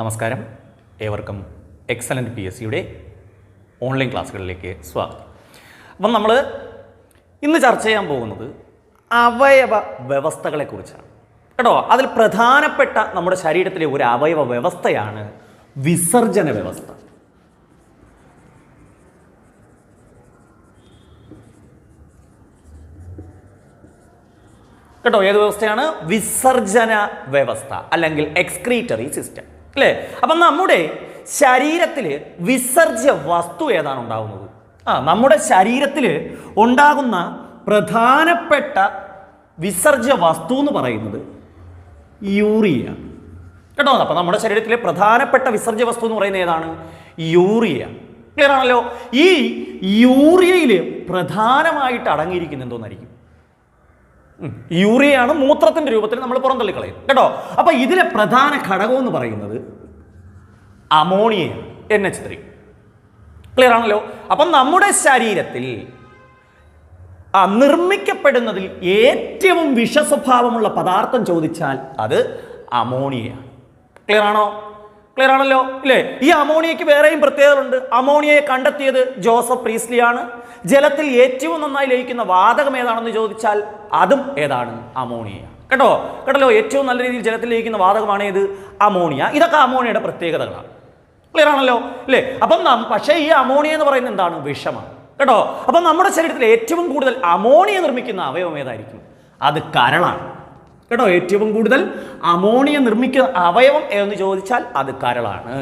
നമസ്കാരം. ഏവർക്കും excellent P S സിയുടെ ഓൺലൈൻ ക്ലാസ്സുകളിലേക്ക് സ്വാഗതം. അപ്പം നമ്മൾ ഇന്ന് ചർച്ച ചെയ്യാൻ പോകുന്നത് അവയവ വ്യവസ്ഥകളെക്കുറിച്ചാണ് കേട്ടോ അതിൽ പ്രധാനപ്പെട്ട നമ്മുടെ ശരീരത്തിലെ ഒരു അവയവ വ്യവസ്ഥയാണ് വിസർജന വ്യവസ്ഥ. കേട്ടോ ഏത് വ്യവസ്ഥയാണ്? വിസർജന വ്യവസ്ഥ അല്ലെങ്കിൽ എക്സ്ക്രീറ്ററി സിസ്റ്റം അല്ലേ? അപ്പം നമ്മുടെ ശരീരത്തിൽ വിസർജ്യ വസ്തു ഏതാണ് ഉണ്ടാകുന്നത് ആ നമ്മുടെ ശരീരത്തിൽ ഉണ്ടാകുന്ന പ്രധാനപ്പെട്ട വിസർജ്യ വസ്തു എന്ന് പറയുന്നത് യൂറിയ. കേട്ടോ? അപ്പം നമ്മുടെ ശരീരത്തിലെ പ്രധാനപ്പെട്ട വിസർജ്യ വസ്തു എന്ന് പറയുന്നത് ഏതാണ്? യൂറിയ. ക്ലിയർ ആണല്ലോ? ഈ യൂറിയയിൽ പ്രധാനമായിട്ട് അടങ്ങിയിരിക്കുന്ന എന്തോന്നായിരിക്കും? ഉം. യൂറിയയാണ് മൂത്രത്തിന്റെ രൂപത്തിൽ നമ്മൾ പുറന്തള്ളിക്കളയും കേട്ടോ? അപ്പൊ ഇതിലെ പ്രധാന ഘടകം എന്ന് പറയുന്നത് ammonia N H three. Clear ആണല്ലോ? അപ്പം നമ്മുടെ ശരീരത്തിൽ നിർമ്മിക്കപ്പെടുന്നതിൽ ഏറ്റവും വിഷസ്വഭാവമുള്ള പദാർത്ഥം ചോദിച്ചാൽ അത് അമോണിയയാണ്. ക്ലിയർ ആണോ? ക്ലിയർ ആണല്ലോ ഇല്ലേ? ഈ അമോണിയയ്ക്ക് വേറെയും പ്രത്യേകതകളുണ്ട്. അമോണിയയെ കണ്ടെത്തിയത് ജോസഫ് പ്രീസ്ലിയാണ് ജലത്തിൽ ഏറ്റവും നന്നായി ലയിക്കുന്ന വാതകം ഏതാണെന്ന് ചോദിച്ചാൽ അതും ഏതാണ്? അമോണിയ. കേട്ടോ? കേട്ടല്ലോ? ഏറ്റവും നല്ല രീതിയിൽ ജലത്തിൽ ലയിക്കുന്ന വാതകമാണ് ഏത്? അമോണിയ. ഇതൊക്കെ അമോണിയയുടെ പ്രത്യേകതകളാണ്. ക്ലിയർ ആണല്ലോ? അല്ലേ അപ്പം പക്ഷേ ഈ അമോണിയ എന്ന് പറയുന്നത് എന്താണ്? വിഷമാണ്. കേട്ടോ? അപ്പം നമ്മുടെ ശരീരത്തിൽ ഏറ്റവും കൂടുതൽ അമോണിയ നിർമ്മിക്കുന്ന അവയവം ഏതായിരിക്കും? അത് കരളാണ്. കേട്ടോ ഏറ്റവും കൂടുതൽ അമോണിയ നിർമ്മിക്കുന്ന അവയവം എന്ന് ചോദിച്ചാൽ അത് കരളാണ്.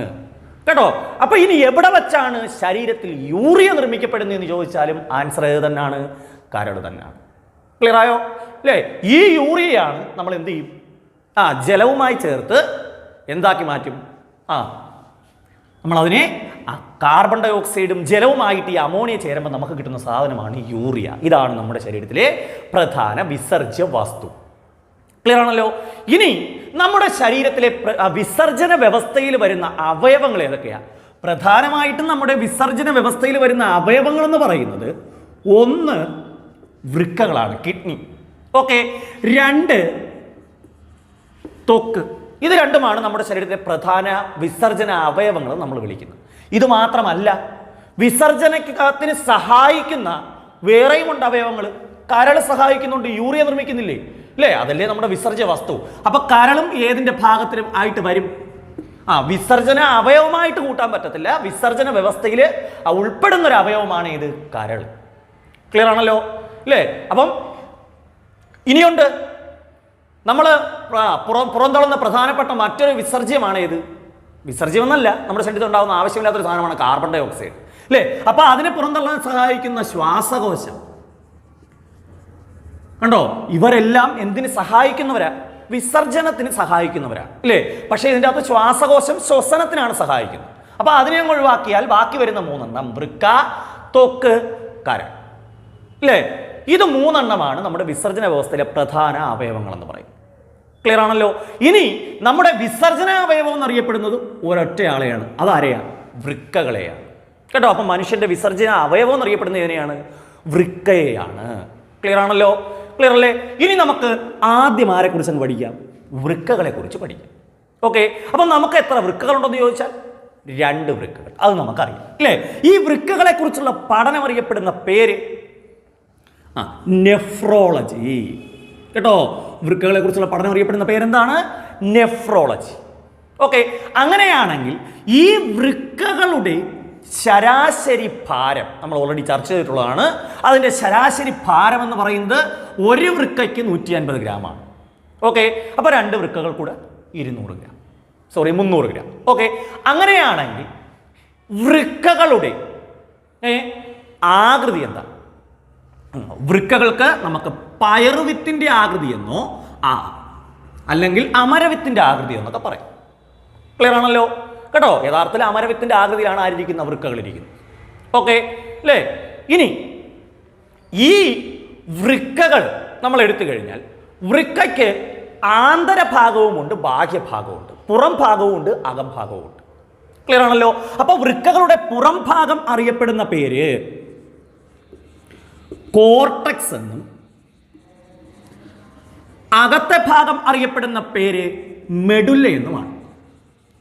കേട്ടോ അപ്പൊ ഇനി എവിടെ വെച്ചാണ് ശരീരത്തിൽ യൂറിയ നിർമ്മിക്കപ്പെടുന്നത് എന്ന് ചോദിച്ചാലും ആൻസർ ഏത് തന്നെയാണ്? കരൾ തന്നെയാണ്. ക്ലിയർ ആയോ? അല്ലേ? ഈ യൂറിയയാണ് നമ്മൾ എന്ത് ചെയ്യും? ആ ജലവുമായി ചേർത്ത് എന്താക്കി മാറ്റും? ആ നമ്മളതിനെ ആ കാർബൺ ഡൈ ഓക്സൈഡും ജലവുമായിട്ട് ഈ അമോണിയ ചേരുമ്പോൾ നമുക്ക് കിട്ടുന്ന സാധനമാണ് യൂറിയ. ഇതാണ് നമ്മുടെ ശരീരത്തിലെ പ്രധാന വിസർജ്യ വസ്തു. ക്ലിയർ ആണല്ലോ ഇനി നമ്മുടെ ശരീരത്തിലെ വിസർജന വ്യവസ്ഥയിൽ വരുന്ന അവയവങ്ങൾ ഏതൊക്കെയാണ് പ്രധാനമായിട്ടും നമ്മുടെ വിസർജന വ്യവസ്ഥയിൽ വരുന്ന അവയവങ്ങൾ എന്ന് പറയുന്നത് ഒന്ന് വൃക്കകളാണ് കിഡ്നി. ഓക്കെ രണ്ട് തൊക്ക്. ഇത് രണ്ടുമാണ് നമ്മുടെ ശരീരത്തിലെ പ്രധാന വിസർജന അവയവങ്ങൾ നമ്മൾ വിളിക്കുന്നത്. ഇത് മാത്രമല്ല വിസർജനത്തിന് സഹായിക്കുന്ന വേറെയും ഉണ്ട് അവയവങ്ങൾ. കരൾ സഹായിക്കുന്നുണ്ട് യൂറിയ നിർമ്മിക്കുന്നില്ലേ? അല്ലേ? അതല്ലേ നമ്മുടെ വിസർജ്യ വസ്തു. അപ്പൊ കരളും ഏതിന്റെ ഭാഗത്തിനും ആയിട്ട് വരും? ആ വിസർജന അവയവമായിട്ട് കൂട്ടാൻ പറ്റത്തില്ല. വിസർജന വ്യവസ്ഥയിൽ ഉൾപ്പെടുന്ന ഒരു അവയവമാണ് ഇത് കരൾ. ക്ലിയർ ആണല്ലോ? അല്ലേ? അപ്പം ഇനിയുണ്ട്. നമ്മൾ പുറം പുറന്തള്ളുന്ന പ്രധാനപ്പെട്ട മറ്റൊരു വിസർജ്യമാണ് ഇത് വിസർജ്യം എന്നല്ല. നമ്മുടെ ശരീരത്തിൽ ഉണ്ടാകുന്ന ആവശ്യമില്ലാത്തൊരു സാധനമാണ് കാർബൺ ഡൈ ഓക്സൈഡ് അല്ലേ? അപ്പൊ അതിനെ പുറന്തള്ളാൻ സഹായിക്കുന്ന ശ്വാസകോശം. കണ്ടോ? ഇവരെല്ലാം എന്തിന് സഹായിക്കുന്നവരാ? വിസർജനത്തിന് സഹായിക്കുന്നവരാണ് അല്ലേ? പക്ഷേ ഇതിന്റെ അകത്ത് ശ്വാസകോശം ശ്വസനത്തിനാണ് സഹായിക്കുന്നത്. അപ്പൊ അതിനെ ഒഴിവാക്കിയാൽ ബാക്കി വരുന്ന മൂന്നെണ്ണം വൃക്ക തൊക്ക് കര അല്ലേ? ഇത് മൂന്നെണ്ണമാണ് നമ്മുടെ വിസർജന വ്യവസ്ഥയിലെ പ്രധാന അവയവങ്ങൾ എന്ന് പറയും. ക്ലിയർ ആണല്ലോ? ഇനി നമ്മുടെ വിസർജന അവയവം എന്നറിയപ്പെടുന്നത് ഒരൊറ്റയാളെയാണ്. അതാരെയാണ് വൃക്കകളെയാണ്. കേട്ടോ? അപ്പം മനുഷ്യന്റെ വിസർജന അവയവം എന്നറിയപ്പെടുന്നത് എങ്ങനെയാണ്? വൃക്കയെയാണ്. ക്ലിയർ ആണല്ലോ? ക്ലിയർ അല്ലേ? ഇനി നമുക്ക് ആദ്യം ആരെക്കുറിച്ച് അങ്ങ് പഠിക്കാം? വൃക്കകളെ കുറിച്ച് പഠിക്കാം. ഓക്കെ അപ്പം നമുക്ക് എത്ര വൃക്കകളുണ്ടെന്ന് ചോദിച്ചാൽ രണ്ട് വൃക്കകൾ. അത് നമുക്കറിയാം. അല്ലേ ഈ വൃക്കകളെ കുറിച്ചുള്ള പഠനം അറിയപ്പെടുന്ന പേര്? ആ നെഫ്രോളജി കേട്ടോ? വൃക്കകളെ കുറിച്ചുള്ള പഠനം അറിയപ്പെടുന്ന പേരെന്താണ്? നെഫ്രോളജി ഓക്കെ അങ്ങനെയാണെങ്കിൽ ഈ വൃക്കകളുടെ ശരാശരി ഭാരം നമ്മൾ ഓൾറെഡി ചർച്ച ചെയ്തിട്ടുള്ളതാണ്. അതിന്റെ ശരാശരി ഭാരം എന്ന് പറയുന്നത് ഒരു വൃക്കയ്ക്ക് നൂറ്റി അൻപത് ഗ്രാമാണ് ഓക്കെ അപ്പോൾ രണ്ട് വൃക്കകൾ കൂടെ ഇരുന്നൂറ് ഗ്രാം. സോറി മുന്നൂറ് ഗ്രാം. ഓക്കെ അങ്ങനെയാണെങ്കിൽ വൃക്കകളുടെ ആകൃതി എന്താ? വൃക്കകൾക്ക് നമുക്ക് പയറുവിത്തിന്റെ ആകൃതി എന്നോ ആ അല്ലെങ്കിൽ അമരവിത്തിന്റെ ആകൃതി എന്നൊക്കെ പറയാം. ക്ലിയർ ആണല്ലോ? കേട്ടോ യഥാർത്ഥത്തിൽ അമരവിത്തിന്റെ ആകൃതിയിലാണ് ആരിയ്ക്കുന്ന വൃക്കകൾ ഇരിക്കുന്നത് ഓക്കെ അല്ലേ ഇനി ഈ വൃക്കകൾ നമ്മൾ എടുത്തു കഴിഞ്ഞാൽ വൃക്കയ്ക്ക് ആന്തരഭാഗവുമുണ്ട് ബാഹ്യഭാഗവുമുണ്ട് പുറം ഭാഗവുമുണ്ട് അകംഭാഗവുമുണ്ട് ക്ലിയർ ആണല്ലോ? അപ്പോൾ വൃക്കകളുടെ പുറം ഭാഗം അറിയപ്പെടുന്ന പേര് കോർട്ടക്സ് എന്നും അകത്തെ ഭാഗം അറിയപ്പെടുന്ന പേര് മെഡുല്ല എന്നുമാണ്.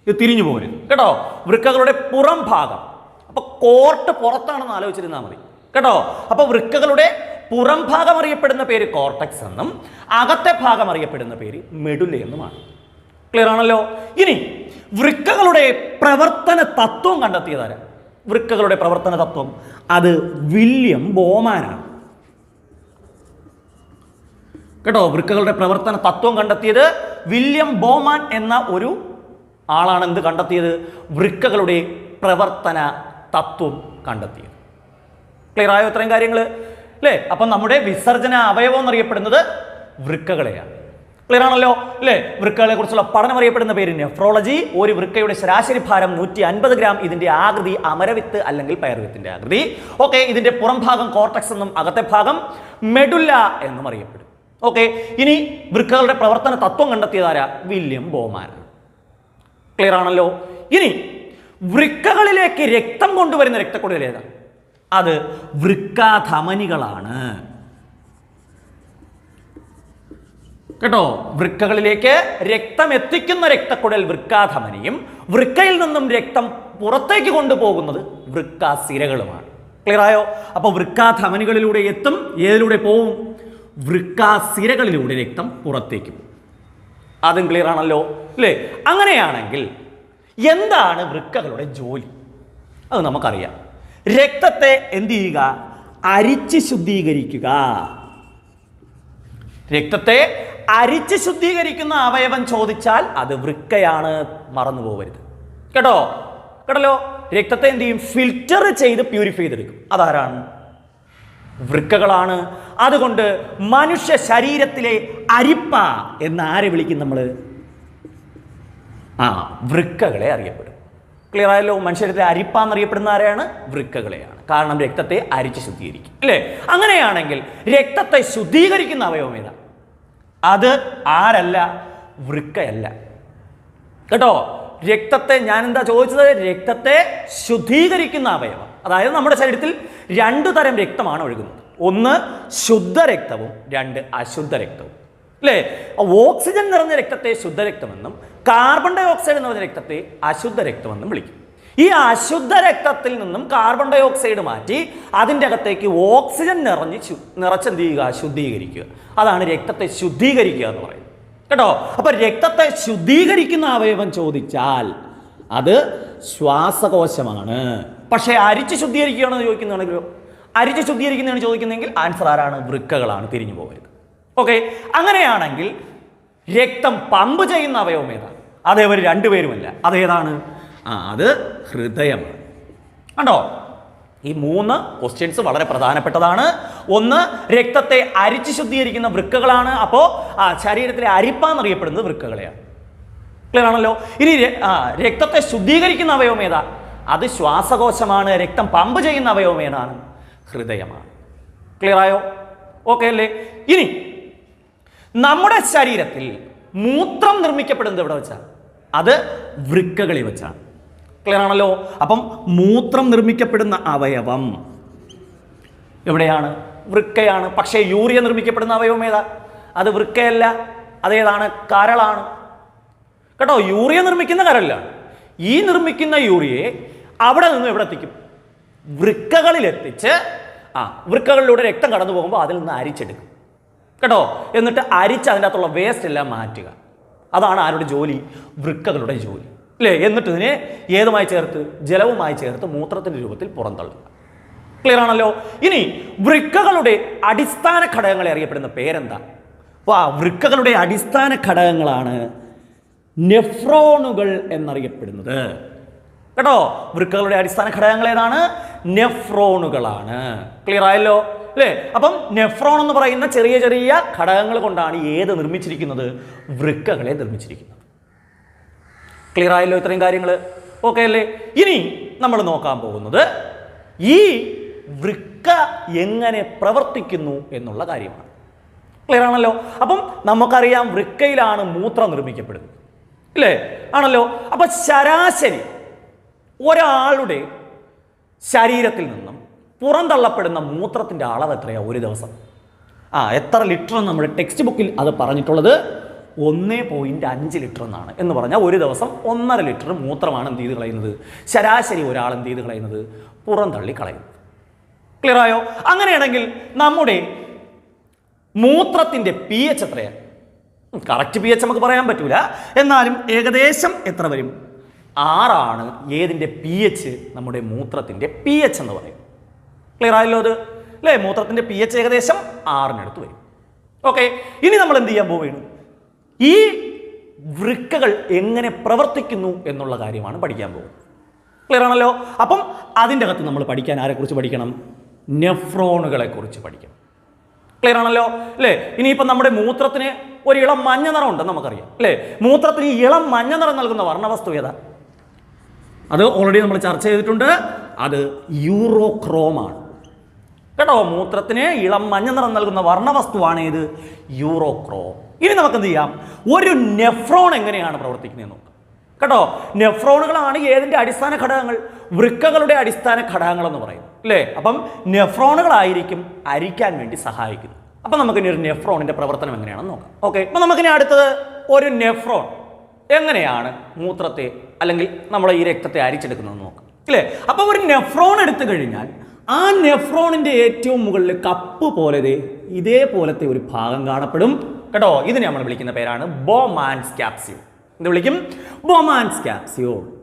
ഇത് തിരിഞ്ഞു പോകരുത്. കേട്ടോ? വൃക്കകളുടെ പുറം ഭാഗം. അപ്പൊ കോർട്ട് പുറത്താണെന്ന് ആലോചിച്ചിരുന്നാൽ മതി. കേട്ടോ? അപ്പോൾ വൃക്കകളുടെ പുറം ഭാഗം അറിയപ്പെടുന്ന പേര് കോർട്ടക്സ് എന്നും അകത്തെ ഭാഗം അറിയപ്പെടുന്ന പേര് മെഡുല എന്നുമാണ്. ക്ലിയർ ആണല്ലോ? ഇനി വൃക്കകളുടെ പ്രവർത്തന തത്വം കണ്ടെത്തിയതാര വൃക്കകളുടെ പ്രവർത്തന തത്വം. അത് വില്യം ബോമാനാണ്. കേട്ടോ? വൃക്കകളുടെ പ്രവർത്തന തത്വം കണ്ടെത്തിയത് വില്യം ബോമാൻ എന്ന ഒരു ആളാണ് എന്ത് കണ്ടെത്തിയത്? വൃക്കകളുടെ പ്രവർത്തന തത്വം കണ്ടെത്തിയത്. ക്ലിയർ ആയോ ഇത്രയും കാര്യങ്ങൾ അല്ലേ അപ്പം നമ്മുടെ വിസർജന അവയവം എന്നറിയപ്പെടുന്നത് വൃക്കകളെയാണ്. ക്ലിയർ ആണല്ലോ? അല്ലേ വൃക്കകളെ കുറിച്ചുള്ള പഠനം അറിയപ്പെടുന്ന പേര് നെഫ്രോളജി ഒരു വൃക്കയുടെ ശരാശരി ഭാരം നൂറ്റി അൻപത് ഗ്രാം. ഇതിന്റെ ആകൃതി അമരവിത്ത് അല്ലെങ്കിൽ പയർവിത്തിന്റെ ആകൃതി. ഓക്കെ ഇതിന്റെ പുറം ഭാഗം കോർട്ടക്സ് എന്നും അകത്തെ ഭാഗം മെഡുല്ല എന്നും അറിയപ്പെടും. ഓക്കെ ഇനി വൃക്കകളുടെ പ്രവർത്തന തത്വം കണ്ടെത്തിയതാരാ വില്യം ബോമാൻ ക്ലിയർ ആണല്ലോ? ഇനി വൃക്കകളിലേക്ക് രക്തം കൊണ്ടുവരുന്ന രക്തക്കുഴൽ ഏതാ? അത് വൃക്കാധമനികളാണ്. കേട്ടോ? വൃക്കകളിലേക്ക് രക്തം എത്തിക്കുന്ന രക്തക്കുഴൽ വൃക്കാധമനിയും വൃക്കയിൽ നിന്നും രക്തം പുറത്തേക്ക് കൊണ്ടുപോകുന്നത് വൃക്കാസിരകളുമാണ്. ക്ലിയർ ആയോ? അപ്പോൾ വൃക്കാധമനികളിലൂടെ എത്തും ഏതിലൂടെ പോവും? വൃക്കാസിരകളിലൂടെ രക്തം പുറത്തേക്ക് പോകും. അതും ക്ലിയർ ആണല്ലോ അല്ലേ? അങ്ങനെയാണെങ്കിൽ എന്താണ് വൃക്കകളുടെ ജോലി? അത് നമുക്കറിയാം. രക്തത്തെ എന്ത് ചെയ്യുക? അരിച്ച് ശുദ്ധീകരിക്കുക. രക്തത്തെ അരിച്ച് ശുദ്ധീകരിക്കുന്ന അവയവം ചോദിച്ചാൽ അത് വൃക്കയാണ് മറന്നു പോകരുത് കേട്ടോ? കേട്ടല്ലോ? രക്തത്തെ എന്ത് ചെയ്യും? ഫിൽറ്റർ ചെയ്ത് പ്യൂരിഫൈ ചെയ്തെടുക്കും. അതാരാണ്? വൃക്കകളാണ്. അതുകൊണ്ട് മനുഷ്യ ശരീരത്തിലെ അരിപ്പ എന്ന് ആരെ വിളിക്കും നമ്മൾ ആ വൃക്കകളെ അറിയപ്പെടും. ക്ലിയർ ആയല്ലോ? മനുഷ്യരത്തിലെ അരിപ്പ എന്നറിയപ്പെടുന്ന ആരെയാണ്? വൃക്കകളെയാണ്. കാരണം രക്തത്തെ അരിച്ച് ശുദ്ധീകരിക്കും. അല്ലേ? അങ്ങനെയാണെങ്കിൽ രക്തത്തെ ശുദ്ധീകരിക്കുന്ന അവയവം അത് ആരല്ല? വൃക്കയല്ല. കേട്ടോ? രക്തത്തെ ഞാൻ എന്താ ചോദിച്ചത്? രക്തത്തെ ശുദ്ധീകരിക്കുന്ന അവയവം. അതായത് നമ്മുടെ ശരീരത്തിൽ രണ്ടു തരം രക്തമാണ് ഒഴുകുന്നത്. ഒന്ന് ശുദ്ധരക്തവും രണ്ട് അശുദ്ധ രക്തവും അല്ലേ ഓക്സിജൻ നിറഞ്ഞ രക്തത്തെ ശുദ്ധരക്തമെന്നും കാർബൺ ഡൈ ഓക്സൈഡ് നിറഞ്ഞ രക്തത്തെ അശുദ്ധ രക്തമെന്നും വിളിക്കും. ഈ അശുദ്ധ രക്തത്തിൽ നിന്നും കാർബൺ ഡൈ ഓക്സൈഡ് മാറ്റി അതിന്റെ അകത്തേക്ക് ഓക്സിജൻ നിറഞ്ഞ് നിറച്ചെന്ത് ചെയ്യുക ശുദ്ധീകരിക്കുക. അതാണ് രക്തത്തെ ശുദ്ധീകരിക്കുക എന്ന് പറയുന്നത്. കേട്ടോ? അപ്പൊ രക്തത്തെ ശുദ്ധീകരിക്കുന്ന അവയവം ചോദിച്ചാൽ അത് ശ്വാസകോശമാണ്. പക്ഷേ അരിച്ച് ശുദ്ധീകരിക്കുകയാണെന്ന് ചോദിക്കുന്നതാണെങ്കിലോ അരിച്ച് ശുദ്ധീകരിക്കുന്നതാണ് ചോദിക്കുന്നതെങ്കിൽ ആൻസർ ആരാണ്? വൃക്കകളാണ് തിരിഞ്ഞു പോകരുത്. ഓക്കെ അങ്ങനെയാണെങ്കിൽ രക്തം പമ്പ് ചെയ്യുന്ന അവയവം ഏതാണ്? അതേ അതേവർ രണ്ടുപേരുമല്ല. അതേതാണ് ആ അത് ഹൃദയമാണ്. കണ്ടോ? ഈ മൂന്ന് ക്വസ്റ്റ്യൻസ് വളരെ പ്രധാനപ്പെട്ടതാണ്. ഒന്ന് രക്തത്തെ അരിച്ച് ശുദ്ധീകരിക്കുന്ന വൃക്കകളാണ്. അപ്പോൾ ആ ശരീരത്തിലെ അരിപ്പാന്നറിയപ്പെടുന്നത് വൃക്കകളെയാണ്. ക്ലിയർ ആണല്ലോ? ഇനി രക്തത്തെ ശുദ്ധീകരിക്കുന്ന അവയവം ഏതാ? അത് ശ്വാസകോശമാണ് രക്തം പമ്പ് ചെയ്യുന്ന അവയവം ഏതാണ്? ഹൃദയമാണ്. ക്ലിയർ ആയോ? ഓക്കെ അല്ലേ? ഇനി നമ്മുടെ ശരീരത്തിൽ മൂത്രം നിർമ്മിക്കപ്പെടുന്നത് എവിടെ വെച്ചാണ് അത് വൃക്കകളിൽ വെച്ചാണ് ക്ലിയർ ആണല്ലോ? അപ്പം മൂത്രം നിർമ്മിക്കപ്പെടുന്ന അവയവം എവിടെയാണ്? വൃക്കയാണ്. പക്ഷേ യൂറിയ നിർമ്മിക്കപ്പെടുന്ന അവയവം ഏതാ? അത് വൃക്കയല്ല. അതേതാണ് കരളാണ്. കേട്ടോ യൂറിയ നിർമ്മിക്കുന്ന കരളിലാണ് ഈ നിർമ്മിക്കുന്ന യൂറിയയെ അവിടെ നിന്ന് എവിടെ എത്തിക്കും. വൃക്കകളിൽ എത്തിച്ച് ആ വൃക്കകളിലൂടെ രക്തം കടന്നു പോകുമ്പോൾ അതിൽ നിന്ന് അരിച്ചെടുക്കും. കേട്ടോ എന്നിട്ട് അരിച്ച് അതിന്റെ അകത്തുള്ള വേസ്റ്റ് എല്ലാം മാറ്റുക. അതാണ് ആരുടെ ജോലി? വൃക്കകളുടെ ജോലി. അല്ലേ? എന്നിട്ട് ഇതിനെ ഏതുമായി ചേർത്ത്? ജലവുമായി ചേർത്ത് മൂത്രത്തിന്റെ രൂപത്തിൽ പുറന്തള്ളുക. ക്ലിയർ ആണല്ലോ? ഇനി വൃക്കകളുടെ അടിസ്ഥാന ഘടകങ്ങളെ അറിയപ്പെടുന്ന പേരെന്താ? വാ വൃക്കകളുടെ അടിസ്ഥാന ഘടകങ്ങളാണ് നെഫ്രോണുകൾ എന്നറിയപ്പെടുന്നത്. കേട്ടോ? വൃക്കകളുടെ അടിസ്ഥാന ഘടകങ്ങൾ ഏതാണ്? നെഫ്രോണുകളാണ്. ക്ലിയർ ആയല്ലോ? അല്ലേ? അപ്പം നെഫ്രോൺ എന്ന് പറയുന്ന ചെറിയ ചെറിയ ഘടകങ്ങൾ കൊണ്ടാണ് ഏത് നിർമ്മിച്ചിരിക്കുന്നത്? വൃക്കകളെ നിർമ്മിച്ചിരിക്കുന്നത്. ക്ലിയർ ആയല്ലോ ഇത്രയും കാര്യങ്ങൾ ഓക്കെ അല്ലേ? ഇനി നമ്മൾ നോക്കാൻ പോകുന്നത് ഈ വൃക്ക എങ്ങനെ പ്രവർത്തിക്കുന്നു എന്നുള്ള കാര്യമാണ്. ക്ലിയർ ആണല്ലോ? അപ്പം നമുക്കറിയാം വൃക്കയിലാണ് മൂത്രം നിർമ്മിക്കപ്പെടുന്നത്. ഇല്ലേ ആണല്ലോ. അപ്പൊ ശരാശരി ഒരാളുടെ ശരീരത്തിൽ നിന്നും പുറന്തള്ളപ്പെടുന്ന മൂത്രത്തിന്റെ അളവ് എത്രയാണ് ഒരു ദിവസം. ആ എത്ര ലിറ്റർ നമ്മുടെ ടെക്സ്റ്റ് ബുക്കിൽ അത് പറഞ്ഞിട്ടുള്ളത്? ഒന്നേ പോയിന്റ് അഞ്ച് ലിറ്റർ എന്നാണ്. എന്ന് പറഞ്ഞാൽ ഒരു ദിവസം ഒന്നര ലിറ്റർ മൂത്രമാണ് എന്ത് ചെയ്ത് കളയുന്നത്? ശരാശരി ഒരാൾ എന്ത് ചെയ്ത് കളയുന്നത്? പുറന്തള്ളി കളയുന്നത് ക്ലിയർ ആയോ? അങ്ങനെയാണെങ്കിൽ നമ്മുടെ മൂത്രത്തിന്റെ പി എച്ച് എത്രയാണ് കറക്റ്റ് പി എച്ച് നമുക്ക് പറയാൻ പറ്റൂല. എന്നാലും ഏകദേശം എത്ര വരും? ആറാണ് ഏതിന്റെ പി എച്ച് നമ്മുടെ മൂത്രത്തിന്റെ പി എച്ച് എന്ന് പറയും. ക്ലിയർ ആയല്ലോ അത്? അല്ലേ? മൂത്രത്തിന്റെ പി എച്ച് ഏകദേശം ആറിനടുത്ത് വരും. ഓക്കെ ഇനി നമ്മൾ എന്ത് ചെയ്യാൻ പോവുകയാണ്? ഈ വൃക്കകൾ എങ്ങനെ പ്രവർത്തിക്കുന്നു എന്നുള്ള കാര്യമാണ് പഠിക്കാൻ പോകുന്നത്. ക്ലിയർ ആണല്ലോ? അപ്പം അതിന്റെ അകത്ത് നമ്മൾ പഠിക്കാൻ ആരെക്കുറിച്ച് പഠിക്കണം? നെഫ്രോണുകളെ കുറിച്ച് പഠിക്കണം. ക്ലിയർ ആണല്ലോ? അല്ലേ? ഇനിയിപ്പം നമ്മുടെ മൂത്രത്തിന് ഒരു ഇളം മഞ്ഞ നിറം നമുക്കറിയാം അല്ലേ? മൂത്രത്തിന് ഈ ഇളം മഞ്ഞ നിറം നൽകുന്ന വർണവസ്തു ഏതാ? അത് ഓൾറെഡി നമ്മൾ ചർച്ച ചെയ്തിട്ടുണ്ട്. അത് യൂറോക്രോമാണ്. കേട്ടോ മൂത്രത്തിന് ഇളം മഞ്ഞ നിറം നൽകുന്ന വർണവസ്തുവാണ് ഇത് യൂറോക്രോം. ഇനി നമുക്ക് എന്ത് ചെയ്യാം? ഒരു നെഫ്രോൺ എങ്ങനെയാണ് പ്രവർത്തിക്കുന്നത് നോക്കാം. കേട്ടോ നെഫ്രോണുകളാണ് ഏതിന്റെ അടിസ്ഥാന ഘടകങ്ങൾ? വൃക്കകളുടെ അടിസ്ഥാന ഘടകങ്ങൾ എന്ന് പറയും അല്ലേ? അപ്പം നെഫ്രോണുകളായിരിക്കും അരിക്കാൻ വേണ്ടി സഹായിക്കുന്നത്. അപ്പം നമുക്കിനി ഒരു നെഫ്രോണിന്റെ പ്രവർത്തനം എങ്ങനെയാണെന്ന് നോക്കാം. ഓക്കെ അപ്പം നമുക്കിനി അടുത്തത് ഒരു നെഫ്രോൺ എങ്ങനെയാണ് മൂത്രത്തെ അല്ലെങ്കിൽ നമ്മുടെ ഈ രക്തത്തെ അരിച്ചെടുക്കുന്നത് നോക്കാം. അല്ലേ അപ്പോൾ ഒരു നെഫ്രോൺ എടുത്തു കഴിഞ്ഞാൽ ആ നെഫ്രോണിന്റെ ഏറ്റവും മുകളിൽ കപ്പ് പോലെ ഇതേപോലത്തെ ഒരു ഭാഗം കാണപ്പെടും. കേട്ടോ? ഇതിനെ നമ്മൾ വിളിക്കുന്ന പേരാണ് ബോമാൻസ് ക്യാപ്സ്യൂൾ. എന്ത് വിളിക്കും? Bowman's capsule.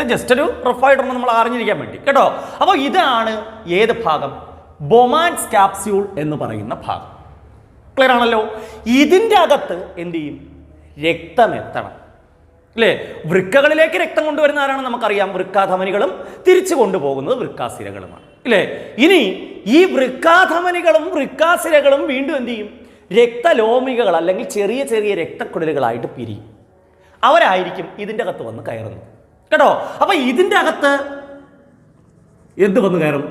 ജസ്റ്റ് ഒരു റഫായിട്ടൊന്ന് നമ്മൾ അറിഞ്ഞിരിക്കാൻ വേണ്ടി. കേട്ടോ? അപ്പോൾ ഇതാണ് ഏത് ഭാഗം? ബൊമാൻസ് കാപ്സ്യൂൾ എന്ന് പറയുന്ന ഭാഗം. ക്ലിയർ ആണല്ലോ? ഇതിന്റെ അകത്ത് എന്ത് ചെയ്യും? രക്തം എത്തണം. അല്ലേ? വൃക്കകളിലേക്ക് രക്തം കൊണ്ടുവരുന്ന ആരാണ് നമുക്കറിയാം. വൃക്കാധമനികളും തിരിച്ചു കൊണ്ടുപോകുന്നത് വൃക്കാസിരകളുമാണ്. അല്ലേ? ഇനി ഈ വൃക്കാധമനികളും വൃക്കാസിരകളും വീണ്ടും എന്ത് ചെയ്യും? രക്തലോമികകൾ അല്ലെങ്കിൽ ചെറിയ ചെറിയ രക്തക്കുടലുകളായിട്ട് പിരിയും. അവരായിരിക്കും ഇതിന്റെ അകത്ത് വന്ന് കയറുന്നത്. കേട്ടോ? അപ്പൊ ഇതിന്റെ അകത്ത് എന്ത് വന്നു കയറും?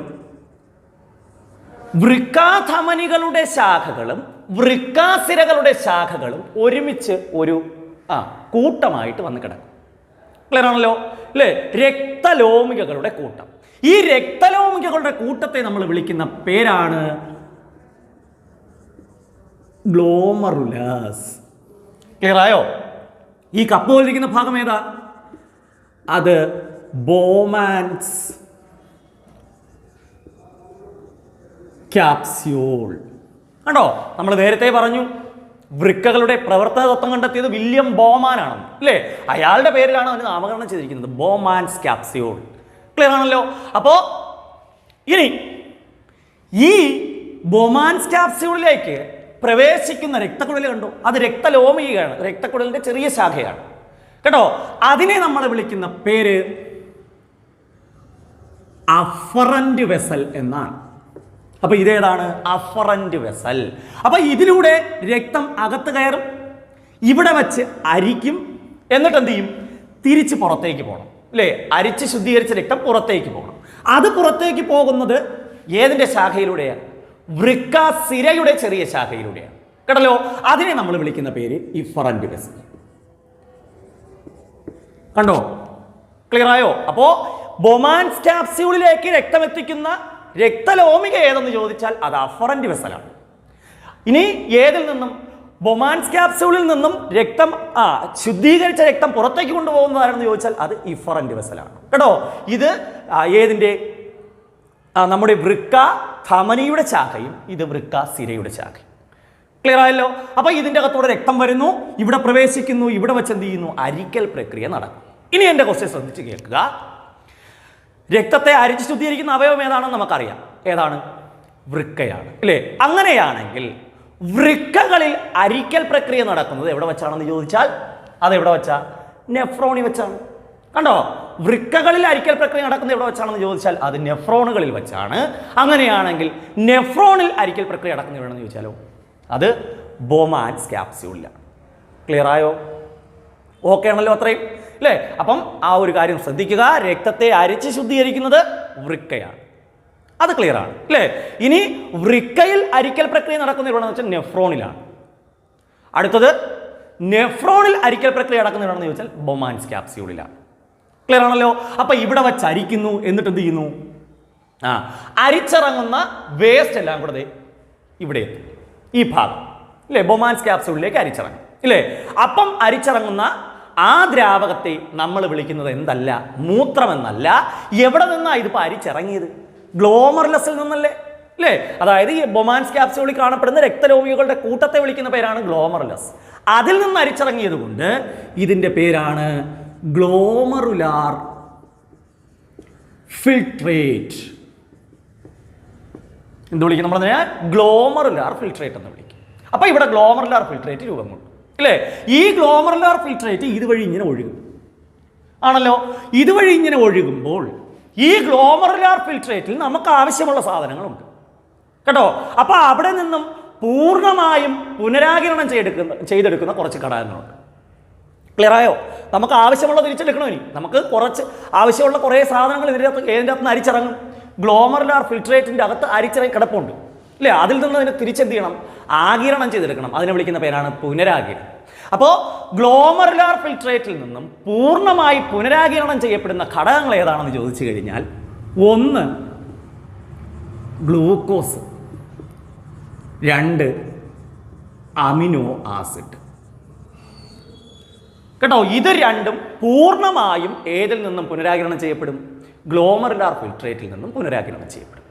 വൃക്കാധമനികളുടെ ശാഖകളും വൃക്കാസിരകളുടെ ശാഖകളും ഒരുമിച്ച് ഒരു ആ കൂട്ടമായിട്ട് വന്ന് കിടക്കും. ക്ലിയർ ആണല്ലോ? അല്ലേ? രക്തലോമികകളുടെ കൂട്ടം. ഈ രക്തലോമികകളുടെ കൂട്ടത്തെ നമ്മൾ വിളിക്കുന്ന പേരാണ് ഗ്ലോമറുലാസ്. ക്ലിയർ ആയോ? ഈ കപ്പ് പോലിരിക്കുന്ന ഭാഗം ഏതാ? അത് ബോമാൻസ്. ക്യാപ്സ്യൂൾ. കണ്ടോ? നമ്മൾ നേരത്തെ പറഞ്ഞു വൃക്കകളുടെ പ്രവർത്തന തത്വം കണ്ടെത്തിയത് വില്യം ബോമാനാണെന്ന് അല്ലേ? അയാളുടെ പേരിലാണ് അതിന് നാമകരണം ചെയ്തിരിക്കുന്നത് ബോമാൻസ് ക്യാപ്സ്യൂൾ. ക്ലിയർ ആണല്ലോ? അപ്പോ ഇനി ഈ ബോമാൻസ് ക്യാപ്സ്യൂളിലേക്ക് പ്രവേശിക്കുന്ന രക്തക്കുഴൽ കണ്ടു. അത് രക്തലോമികയാണ് രക്തക്കുഴലിന്റെ ചെറിയ ശാഖയാണ്. കേട്ടോ? അതിനെ നമ്മൾ വിളിക്കുന്ന പേര് അഫറന്റ് വെസൽ എന്നാണ്. അപ്പൊ ഇതേതാണ്? Afferent vessel. അപ്പൊ ഇതിലൂടെ രക്തം അകത്ത് കയറും ഇവിടെ വച്ച് അരിക്കും എന്നിട്ട് എന്ത് ചെയ്യും? തിരിച്ച് പുറത്തേക്ക് പോകണം. അല്ലേ? അരിച്ച് ശുദ്ധീകരിച്ച രക്തം പുറത്തേക്ക് പോകണം. അത് പുറത്തേക്ക് പോകുന്നത് ഏതിന്റെ ശാഖയിലൂടെയാണ്? വൃക്ക സിരയുടെ ചെറിയ ശാഖയിലൂടെയാണ്. കേട്ടല്ലോ? അതിനെ നമ്മൾ വിളിക്കുന്ന പേര് ഇഫറന്റ് വെസൽ. കണ്ടോ? ക്ലിയർ ആയോ? അപ്പോ ബൊമാൻസ് രക്തമെത്തിക്കുന്ന രക്തലോമിക ഏതെന്ന് ചോദിച്ചാൽ അത് അഫറന്റ് വെസലാണ്. ഇനി ഏതിൽ നിന്നും? ബൊമാൻസ് ക്യാപ്സ്യൂളിൽ നിന്നും രക്തം ആ ശുദ്ധീകരിച്ച രക്തം പുറത്തേക്ക് കൊണ്ടുപോകുന്നതാണെന്ന് ചോദിച്ചാൽ അത് ഇഫറന്റ് വെസലാണ്. കേട്ടോ? ഇത് ഏതിന്റെ? നമ്മുടെ വൃക്ക ധമനിയുടെ ശാഖയും ഇത് വൃക്ക സിരയുടെ ശാഖയും. ക്ലിയർ ആയല്ലോ? അപ്പൊ ഇതിന്റെ അകത്തൂടെ രക്തം വരുന്നു ഇവിടെ പ്രവേശിക്കുന്നു ഇവിടെ വെച്ച് എന്ത് ചെയ്യുന്നു? അരിക്കൽ പ്രക്രിയ നടക്കും ഇനി എന്റെ ക്വസ്റ്റ്യൻ ശ്രദ്ധിച്ച് കേൾക്കുക. രക്തത്തെ അരിച്ച് ശുദ്ധീകരിക്കുന്ന അവയവം ഏതാണെന്ന് നമുക്കറിയാം. ഏതാണ്? വൃക്കയാണ്. അല്ലേ? അങ്ങനെയാണെങ്കിൽ വൃക്കകളിൽ അരിക്കൽ പ്രക്രിയ നടക്കുന്നത് എവിടെ വെച്ചാണെന്ന് ചോദിച്ചാൽ അത് എവിടെ വെച്ചാ? നെഫ്രോണി വെച്ചാണ്. കണ്ടോ? വൃക്കകളിൽ അരിക്കൽ പ്രക്രിയ നടക്കുന്നത് എവിടെ വെച്ചാണെന്ന് ചോദിച്ചാൽ അത് നെഫ്രോണുകളിൽ വെച്ചാണ്. അങ്ങനെയാണെങ്കിൽ നെഫ്രോണിൽ അരിക്കൽ പ്രക്രിയ നടക്കുന്നത് എവിടെയാണെന്ന് ചോദിച്ചാലോ? അത് ബോമാൻസ് ക്യാപ്സ്യൂളിലാണ് ക്ലിയർ ആയോ? ഓക്കെ ആണല്ലോ അത്രയും അല്ലേ അപ്പം ആ ഒരു കാര്യം ശ്രദ്ധിക്കുക. രക്തത്തെ അരിച്ച് ശുദ്ധീകരിക്കുന്നത് വൃക്കയാണ്. അത് ക്ലിയർ ആണ് അല്ലേ ഇനി വൃക്കയിൽ അരിക്കൽ പ്രക്രിയ നടക്കുന്ന എവിടെയെന്ന് വെച്ചാൽ നെഫ്രോണിലാണ്. അടുത്തത് നെഫ്രോണിൽ അരിക്കൽ പ്രക്രിയ നടക്കുന്ന എവിടെയെന്ന് ചോദിച്ചാൽ ബൊമാൻസ് ക്യാപ്സ്യൂളിലാണ്. ക്ലിയർ ആണല്ലോ? അപ്പം ഇവിടെ വച്ച് അരിക്കുന്നു എന്നിട്ട് എന്ത് ചെയ്യുന്നു? ആ അരിച്ചിറങ്ങുന്ന വേസ്റ്റ് എല്ലാം കൂടെ ഇവിടെ എത്തും. ഈ ഭാഗം. ഇല്ലേ? ബൊമാൻസ് ക്യാപ്സൂളിലേക്ക് അരിച്ചിറങ്ങും. ഇല്ലേ? അപ്പം അരിച്ചിറങ്ങുന്ന ആ ദ്രാവകത്തെ നമ്മൾ വിളിക്കുന്നത് എന്തല്ല? മൂത്രമെന്നല്ല. എവിടെ നിന്നാണ് ഇതിപ്പോൾ അരിച്ചിറങ്ങിയത്? ഗ്ലോമർലെസിൽ നിന്നല്ലേ? അല്ലേ അതായത് ഈ ബൊമാൻസ് ക്യാപ്സ്യൂളിൽ കാണപ്പെടുന്ന രക്തലോമികളുടെ കൂട്ടത്തെ വിളിക്കുന്ന പേരാണ് ഗ്ലോമർലെസ്. അതിൽ നിന്ന് അരിച്ചിറങ്ങിയത് കൊണ്ട് ഇതിന്റെ പേരാണ് ഗ്ലോമറുലാർ ഫിൽട്രേറ്റ്. എന്ത് വിളിക്കും? നമ്മൾ അതിനെ ഗ്ലോമറുലാർ ഫിൽട്രേറ്റ് എന്ന് വിളിക്കും. അപ്പോൾ ഇവിടെ ഗ്ലോമറുലാർ ഫിൽട്രേറ്റ് രൂപം കൊണ്ടു ഇല്ലേ? ഈ ഗ്ലോമറുലാർ ഫിൽട്രേറ്റ് ഇതുവഴി ഇങ്ങനെ ഒഴുകും. ആണല്ലോ? ഇതുവഴി ഇങ്ങനെ ഒഴുകുമ്പോൾ ഈ ഗ്ലോമറുലാർ ഫിൽട്രേറ്റിൽ നമുക്ക് ആവശ്യമുള്ള സാധനങ്ങളുണ്ട്. കേട്ടോ? അപ്പോൾ അവിടെ നിന്നും പൂർണമായും പുനരാകിരണം ചെയ്തെടുക്കുന്ന ചെയ്തെടുക്കുന്ന കുറച്ച് ഘടകങ്ങളുണ്ട്. ക്ലിയറായോ നമുക്ക് ആവശ്യമുള്ള തിരിച്ചെടുക്കണോ ഇനി. നമുക്ക് കുറച്ച് ആവശ്യമുള്ള കുറേ സാധനങ്ങൾ ഇതിന്റെ അകത്ത് ഇതിന്റെ അകത്ത് നിന്ന് അരിച്ചിറങ്ങും. ഗ്ലോമറുലാർ ഫിൽട്രേറ്റിന്റെ അകത്ത് അരിച്ചിറങ്ങി കിടപ്പുണ്ട്. ഇല്ലേ? അതിൽ നിന്ന് അതിനെ തിരിച്ചെന്ത് ചെയ്യണം? ആകിരണം ചെയ്തെടുക്കണം. അതിനെ വിളിക്കുന്ന പേരാണ് പുനരാകിരണം അപ്പോൾ ഗ്ലോമർലാർ ഫിൽട്രേറ്റിൽ നിന്നും പൂർണമായി പുനരാകിരണം ചെയ്യപ്പെടുന്ന ഘടകങ്ങൾ ഏതാണെന്ന് ചോദിച്ചു കഴിഞ്ഞാൽ ഒന്ന് ഗ്ലൂക്കോസ് രണ്ട് അമിനോ ആസിഡ്. കേട്ടോ? ഇത് രണ്ടും പൂർണമായും ഏതിൽ നിന്നും പുനരാകിരണം ചെയ്യപ്പെടും? ഗ്ലോമറുലാർ ഫിൽട്രേറ്റിൽ നിന്നും പുനരാഗിരണം ചെയ്യപ്പെടും.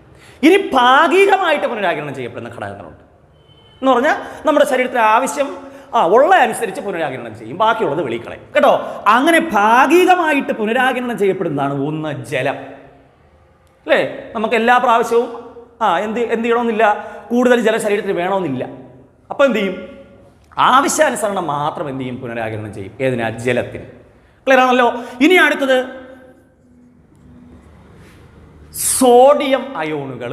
ഇനി ഭാഗികമായിട്ട് പുനരാഗിരണം ചെയ്യപ്പെടുന്ന ഘടകങ്ങളുണ്ട്. എന്ന് പറഞ്ഞാൽ നമ്മുടെ ശരീരത്തിന് ആവശ്യം ആ ഉള്ള അനുസരിച്ച് പുനരാഗിരണം ചെയ്യും. ബാക്കിയുള്ളത് വെളിക്കളയും കേട്ടോ? അങ്ങനെ ഭാഗികമായിട്ട് പുനരാഗിരണം ചെയ്യപ്പെടുന്നതാണ് ഒന്ന് ജലം. അല്ലേ? നമുക്ക് എല്ലാ പ്രാവശ്യവും ആ എന്ത് എന്ത് ചെയ്യണമെന്നില്ല? കൂടുതൽ ജല ശരീരത്തിന് വേണമെന്നില്ല. അപ്പോൾ എന്ത് ചെയ്യും? ആവശ്യാനുസരണം മാത്രം എന്ത് ചെയ്യും? പുനരാഗിരണം ചെയ്യും. ഏതിനാ? ജലത്തിന്. ക്ലിയർ ആണല്ലോ? ഇനി അടുത്തത് സോഡിയം അയോണുകൾ